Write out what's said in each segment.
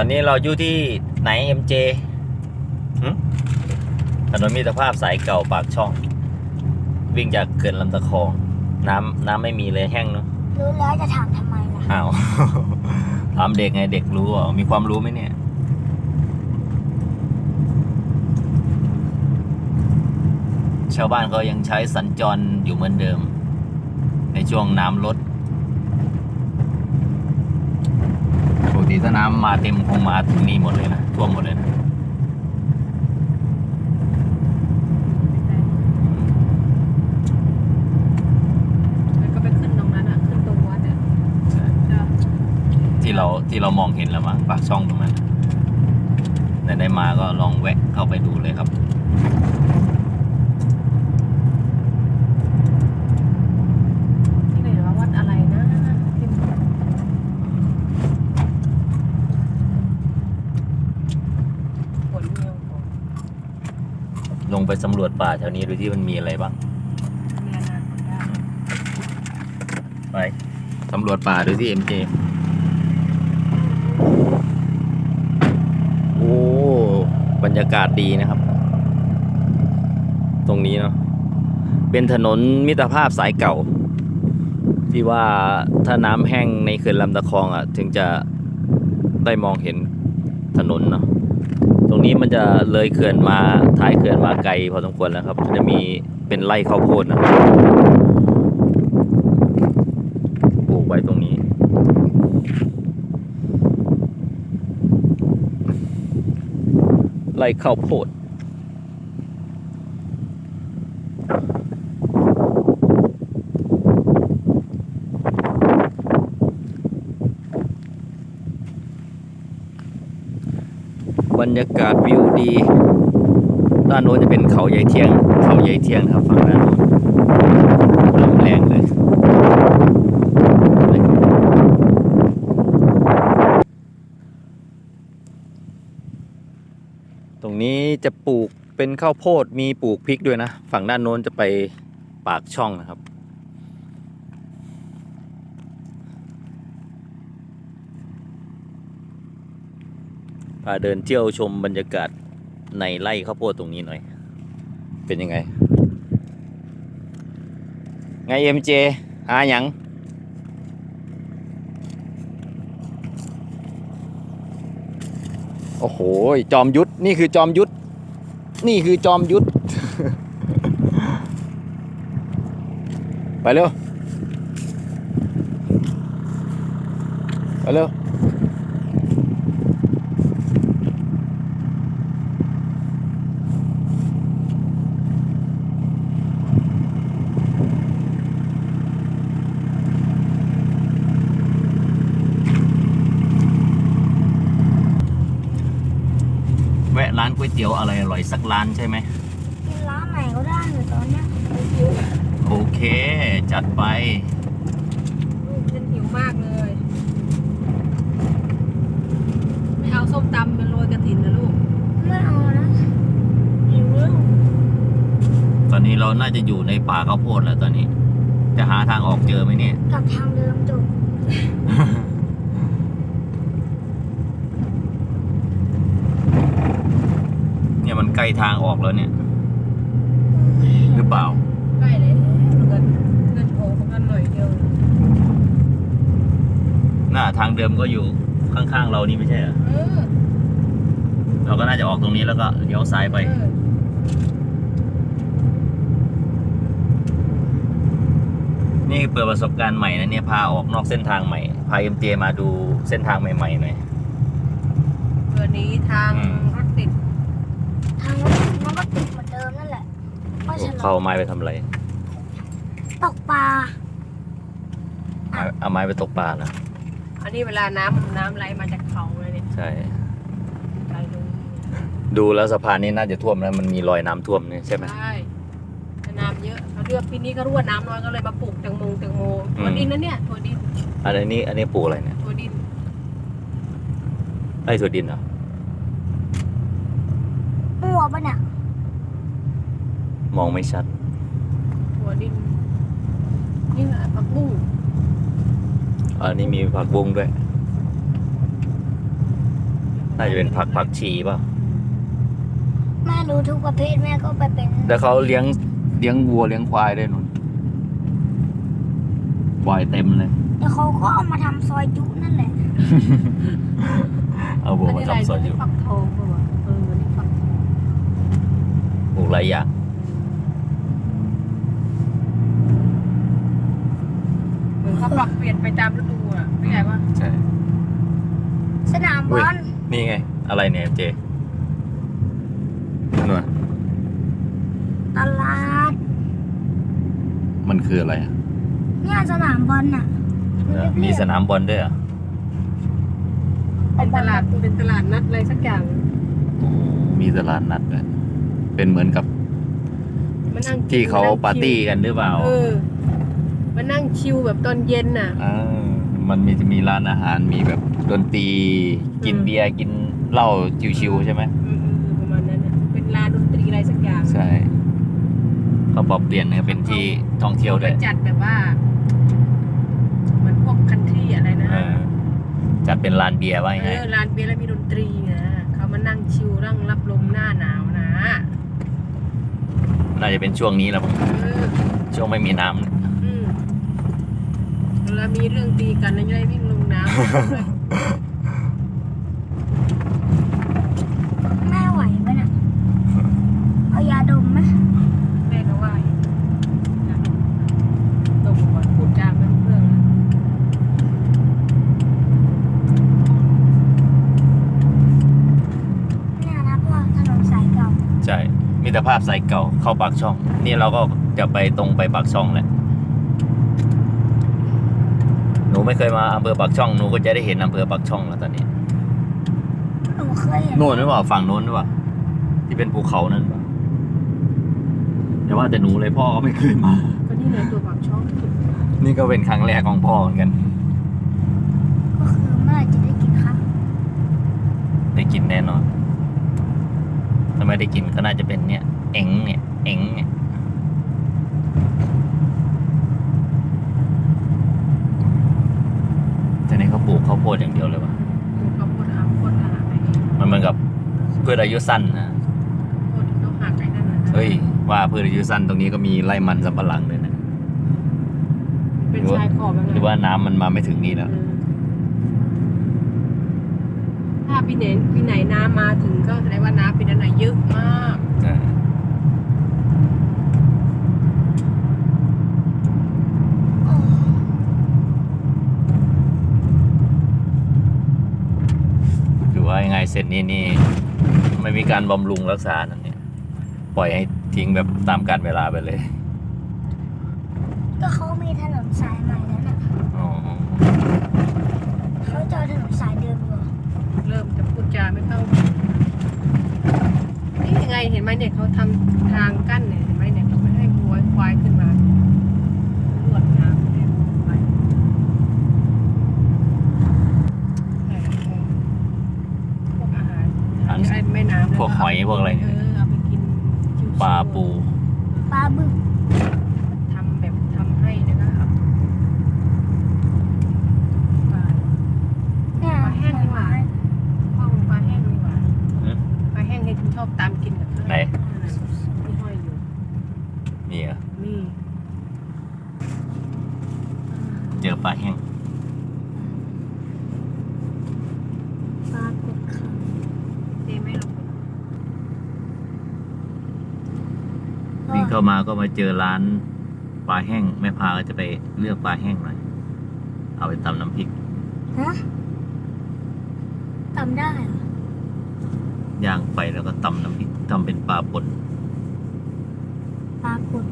ตอนนี้เราอยู่ที่ไหน MJ หึถนนมิตรภาพสายเก่าปากช่อง วิ่งจากเขื่อนลำตะคอง น้ำน้ำไม่มีเลยแห้งเนาะรู้แล้วจะถามทำไมล่ะอ้าวถามเด็กไงเด็กรู้อะมีความรู้ไหมเนี่ยชาวบ้านก็ยังใช้สัญจรอยู่เหมือนเดิม ในช่วงน้ำลด ปกติถ้าน้ำมาเต็มคงมาถึงนี่หมดเลยนะท่วมหมดเลยนะแล้วก็ไปขึ้นตรงนั้นอะ ขึ้นตรงวัดอะใช่ใช่ปะที่เราที่เรามองเห็นแล้วมั้งปากช่องตรงนั้นไหนได้มาก็ลองแวะเข้าไปดูเลยครับ ที่ไหนว่าวัดอะไรนะที่ผลเมียวของ ลง ไปสำรวจป่าแถวนี้ดูที่มันมีอะไรบ้างไปสำรวจป่าดูที่ MJ โอ้บรรยากาศดีนะครับ ตรงนี้เนาะเป็นถนนมิตรภาพสายเก่า ที่ว่าถ้าน้ำแห้งในเขื่อนลำตะคองอะ ถึงจะได้มองเห็นถนนเนาะ ตรงนี้มันจะเลยเขื่อนมาท้ายเขื่อนมาไกลพอสมควรแล้วครับ จะมีเป็นไร่ข้าวโพดนะปลูกไว้ตรงนี้ ไร่ข้าวโพด บ รรยากาศวิวดี ด้านโน้นจะเป็นเขาใหญ่เทียง เขาใหญ่เทียงครับฝั่งด้านโน้นลมแรงเลยตรงนี้จะปลูกเป็นข้าวโพดมีปลูกพริกด้วยนะ ฝั่งด้านโน้นจะไปปากช่องนะครับาเดินเที่ยวชมบรรยากาศในไร่ข้าวโพดตรงนี้หน่อย เป็นยังไง ไงเอ็มเจหาหยังโอ้โห จอมยุทธนี่คือจอมยุทธนี่คือจอมยุทธไปเร็ว ไปเร็ว แวะร้านก๋วย เตี๋ยวอะไรอร่อยสักร้านใช่ไหมกินร้านไหนก็ได้อยู่ตอนเนี้ยโอเค จัดไปลูกฉันหิวมากเลย ไม่เอาส้มตำเป็นโรยกระถินนะลูก ไม่เอานะหิวแล้วตอนนี้เราน่าจะอยู่ในป่าข้าวโพดแล้วตอนนี้ จะหาทางออกเจอไหมเนี่ย กลับทางเดิมจบ เนี่ยมัน ใกล้ทางออกแล้วเนี่ย หรือเปล่า ใกล้เลยเงินเงินโผล่ของกันหน่อยเดียวหน้าทางเดิมก็อยู่ข้างๆเรานี่ไม่ใช่เหรอ เออเราก็น่าจะออกตรงนี้แล้วก็เลี้ยวซ้ายไป เออนี่เปิดประสบการณ์ใหม่นะเนี่ยพาออกนอกเส้นทางใหม่ พาเอ็มเจมาดูเส้นทางใหม่ๆหน่อยเบอร์นี้ทางอื มรถติดทางรถมันก็ติดเหมือนเดิมนั่นแหละว่าฉลเข้าไม้ไปทำอะไรตกปลาเอาเอาไม้ไปตกปลานะอันนี้เวลาน้ำน้ำไหลมาจากเขาเลยเนี่ยใช่ ไหลลงดูแล้วสะพานนี้น่าจะท่วมแล้วมันมีรอยน้ำท่วมนี่ใช่ไหม ใช่แต่น้ำเยอะเขาเลือกปีนี้ก็รั่วน้ำน้อยก็เลยมาปลูกแตงโมแตงโมอืมถั่วดินนะเนี่ยถั่วดินอันนี้อันนี้ปลูกอะไรเนี่ยถั่วดินไร่ถั่วดินเหรอมั่ว ปะเนี่ย มองไม่ชัดถั่วดิน นี่แหละผักบุ้งอันนี้มีผักบุ้งด้วย น่าจะเป็นผักผักชีเปล่ะ แม่รู้ทุกประเภทแม่ก็ไปเป็นแล้วเขาเลี้ยงเลี้ยงวัวเลี้ยงควายด้วยนุ่นควายเต็มเลยแล้วเขาก็เอามาทำซอยจุนั่นแหละ เอาวัวมาทำซอยอยู่ฟักทองป่ะวะเออนี่ฟักทอง ป ลูกหลายอย่างเหมือนเขาปรับเปลี่ยนไปตามฤดูอะไม่ใช่ว่าใช่สนามบอลนี่ไง อะไรเนี่ยเจนู่นตลาดมันคืออะไรอะเนี่ยสนามบอลน่ะมีสนามบอลด้วยเหรอะเป็นตลาดเป็นตลาดนัดอะไรสักอย่าง มีตลาดนัดด้วย เป็นเหมือนกับมานั่งที่เขามนั่งปาร์ตี้กันหรือเปล่าเออมานั่งชิลแบบตอนเย็นน่ะามันมีจะมีร้านอาหารมีแบบดนตรีกินอืมเบียร์กินเหล้าชิวๆใช่ไหมอืมๆประมาณนั้นน่ะเป็นร้านดนตรีอะไรสักอย่างใช่เขาปรับเปลี่ยนให้เป็นที่ท่องเที่ยวเขาด้ไปวย จัดแบบว่าเหมือนพวกคันทรีอะไรนะ เออจัดเป็นร้านเบียร์ไว้เอให้อร้านเบียร์แล้วมีดนตรีไงเขามานั่งชิลนั่งรับลมหน้าหนาวนะ น่าจะเป็นช่วงนี้แหละมั้งเออช่วงไม่มีน้ำเนี่ยอืมแล้วมีเรื่องตีกันแล้วจะได้วิ่งลงน้ำ แม่ไหวไหมน่ะเอายาดมไหม แม่ก็ว่าอยู่อยากตรงก่อนพูดจาไม่รู้เรื่องนะ เนี่ยนะพ่อถนนสายเก่า ใช่ มีแต่ ภาพสายเก่าเข้าปากช่อง นี่เราก็จะไปตรงไปปากช่องแหละ หนูไม่เคยมาอำเภอปากช่อง หนูก็จะได้เห็นอำเภอปากช่องแล้วตอนนี้หนูเคยเห็นโน่นหรือเปล่าฝั่งโน้นหรือเปล่าที่เป็นภูเขานั่นหรือเปล่าแต่ว่าแต่หนูเลยพ่อก็ไม่เคยมา ก็นี่เลยตัวปากช่องนี่ก็เป็นครั้งแรกของพ่อเหมือนกัน ก็คือเมื่อไหร่จะได้กินข้าวได้กินแน่นอนถ้าไม่ได้กินก็น่าจะเป็นเนี่ย เอ็งเนี่ยเอ็งเนี่ยแต่นี่เขาปลูกข้าวโพดอย่างเดียวเลยวะเขาพูดหาพูดหาไอ้มันเหมือนกับพืชอายุสั้นนะพูดเขาหักไอ้นั่นนะเฮ้ยว่าพืชอายุสั้นตรงนี้ก็มีไร่มันสำปะหลังเลยนะเป็นชายขอบแล้วหรือว่าน้ำมันมาไม่ถึงนี่แล้วถ้าปีไหนปีไหนน้ำมาถึงก็แสดงว่าน้ำปีนั้นน่ะเยอะมาก อ่า โอ้ คือว่ายังไง เสร็จนี่นี่ไม่มีการบำรุงรักษานั่นเนี่ยปล่อยให้ทิ้งแบบตามกาลเวลาไปเลย ก็เขามีถนนสายใหม่แล้วน่ะอ๋อเขาจะเอาถนนสายเดิมอยู่เริ่มจะพูดจาไม่เข้านี่ยังไงเห็นไหมเนี่ยเขาทำทางกั้นเนี่ยเห็นไหมเนี่ยเขาไม่ให้วัวควายขึ้นมาลวดน้ำให้วัวควายใช่พวกอาหารอาหารแม่น้ำ พวกหอยพวกอะไรเอเนี่ยอเอาไปกินชิวๆปลาปูปลาบึก ทำแบบทำให้นะครับปลา เนี่ย ปลาแห้งดีกว่า ข้าวปลาแห้งดีกว่า อืม ปลาแห้งเห็นชอบตามกินกับข้าว ไหน ที่ห้อยอยู่ นี่เหรอ นี่ เจอปลาแห้ง ปลากดขัง เจไม่ลง วิ่งเข้ามาก็มาเจอร้านปลาแห้งแม่พาก็จะไปเลือกปลาแห้งหน่อย เอาไปตำน้ำพริกฮะตำได้เหรอย่าง ไปแล้วก็ตำน้ำพริกทำเป็นปลาป่นปลากด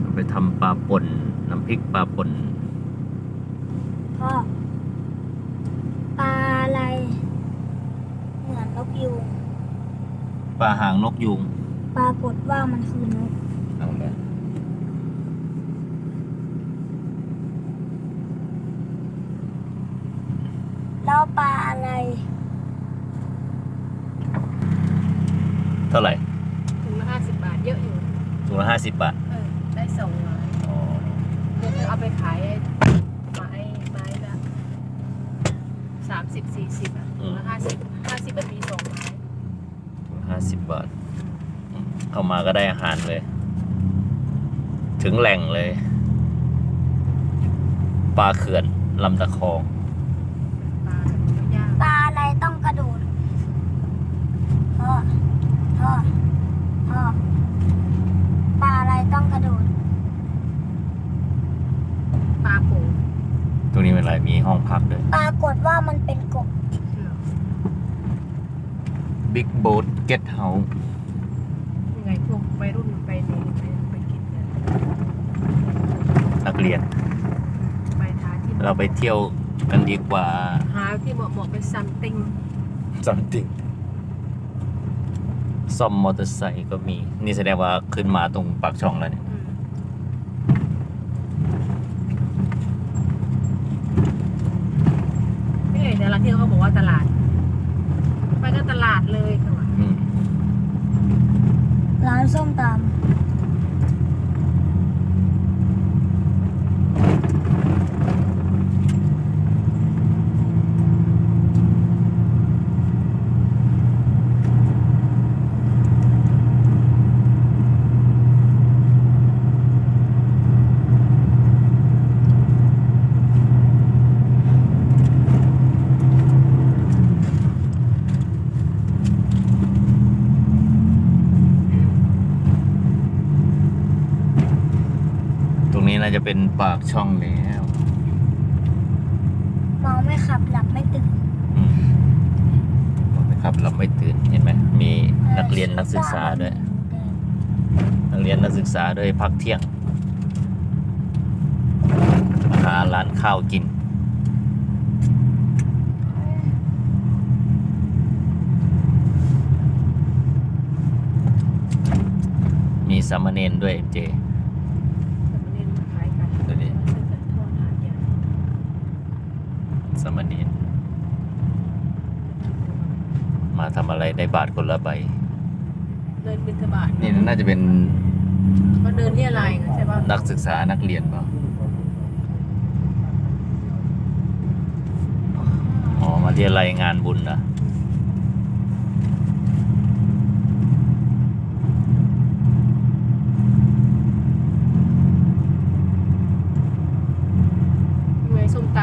เอาไปทำปลาป่นน้ำพริกปลาป่นพ่อปลาอะไรเหมือนนก ยูงปลาหางนกยูงปรากฏว่ามันคือนกเอาเลยแล้วปลาอะไรเท่าไหร่ถุงละห้าสิบบาทเยอะอยู่ ถุงละห้าสิบบาท เออ ได้ส่งมา อ๋อ เดี๋ยวเธอเอาไปขายมา เข้ามาก็ได้อาหารเลย ถึงแหล่งเลย ปลาเขื่อนลำตะคอง ปลาไม่ยากปลาอะไรต้องกระโดดพ่อพ่อพ่อปลาอะไรต้องกระโดดปลาโป่งตรงนี้เป็นอะไรมีห้องพักด้วย ปรากฏว่ามันเป็นกบ เหรอ Big Boat Get House ยังไงพวกวัยรุ่นไปนี่ไปไปกินกันนักเรียน ไปหาที่เราไปเที่ยวกันดีกว่าหาที่เหมาะเหมาะๆไปซัมติง something ซ่อมมอเตอร์ไซค์ก็มี นี่แสดงว่าขึ้นมาตรงปากช่องแล้วเนี่ย นี่แต่ละที่เขาบอกว่าตลาด ไปก็ตลาดเลยค่ะว่ะอืมร้านส้มตต เป็นปากช่องแล้วำเมาไม่ขับหลับไม่ตื่นอืมบอกเลยครับเราไม่ตื่นเห็นไหมมีนักเรียนนักศึกษาด้วยนักเรียนนักศึกษาด้วยพักเที่ยงหาร้านข้าวกิน มีสามเณรด้วยเจ เล่นขายกัน ตัวนี้ ซึ่งเป็นโทษหาใหญ่ สามเณรมาทำอะไรได้บาทคนละใบ เดินบินทบาทนี่น่าจะเป็นก็เดินเรียอะไรยใช่ป่ะนักศึกษานักเรียนเปล่าอ๋อมาเรียนรายงานบุญนะ ยังไงส้มต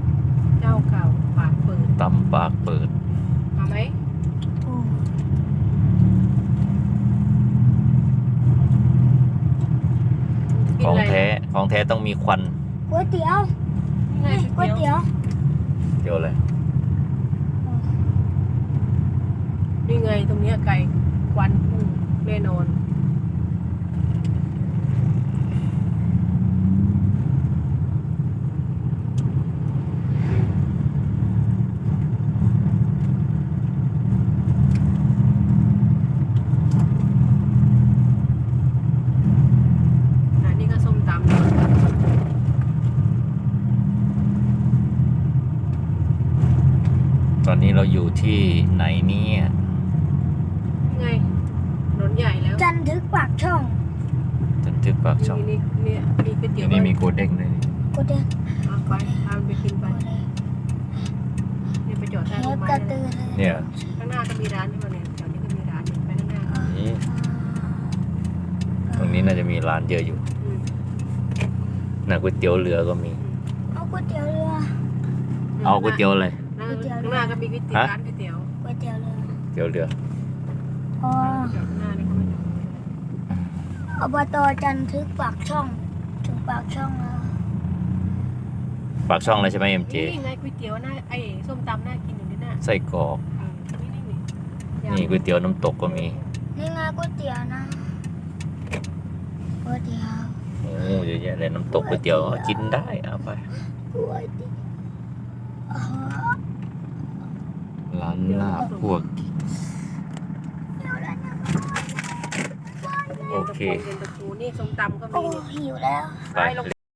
ำเจ้าเก่าปากเปิด ตำปากเปิด มาไหม โอ้ กิน ของอะไรแท้ของแท้ต้องมีควันก๋วยเตี๋ยวยังไงนี่ก๋วยเตี๋ยวเดี๋ยวอะไรนี่ไงตรงเนี้ยไก่ควันพุ่งแน่นอน อันนี้ก็ส้มตำ ตอนนี้เราอยู่ที่ ไหนเนี่ยยังไงถนนใหญ่แล้วจันทึกปากช่องจนถึงปากช่องนี่นี่นี่มีก๋วยเตี๋ยวนี่มีโกเด้งด้วยนี่ก๋วยเตี๋ยวเอาไปพามันไปกินไปนี่ไปจอดเทท่าต้ปนไม้กระนะตือรือเนี่ยข้างหน้าก็มีร้านนี่มาเนี่ยแถวนี้ก็มีร้านอยู่ไปข้างหน้านี่ตรงนี้น่าจะมีร้านเยอะอยู่อืมน่ะก๋วยเตี๋ยวเรือก็มี เอาก๋วยเตี๋ยวเรือเอาก๋วยเตี๋ยวอะไร ข้างหน้าก็มีก๋วยเตี๋ยวฮะร้านก๋วย เรือเตี๋ยวเรืออ๋อจอดข้างหน้านี่ก็ไม่จอดอบตจันทึกปากช่อง ถึงปากช่องแล้วปากช่องเลยใช่ไหมเอ็มเจนี่ไงก๋วยเตี๋ยวหน้าไอ้ส้มตำน่ากินอยู่นี่น่ะไส้กรอกอืมนี่นี่นี่นี่ก๋วยเตี๋ยวน้ำตกก็มีนี่ไงก๋วยเตี๋ยวนะก๋วยเตี๋ยวโอ้เยอะแยะเลยน้ำตกก๋วยเตี๋ยวเอากินได้เอาไปก๋วยเตี๋ยวอ๋อร้านลาบพวก หิวแล้วนะ โอเคย็นตาโฟย็นตาโฟนี่ส้มตำก็โอ้มีนี่หิวแล้ว ไป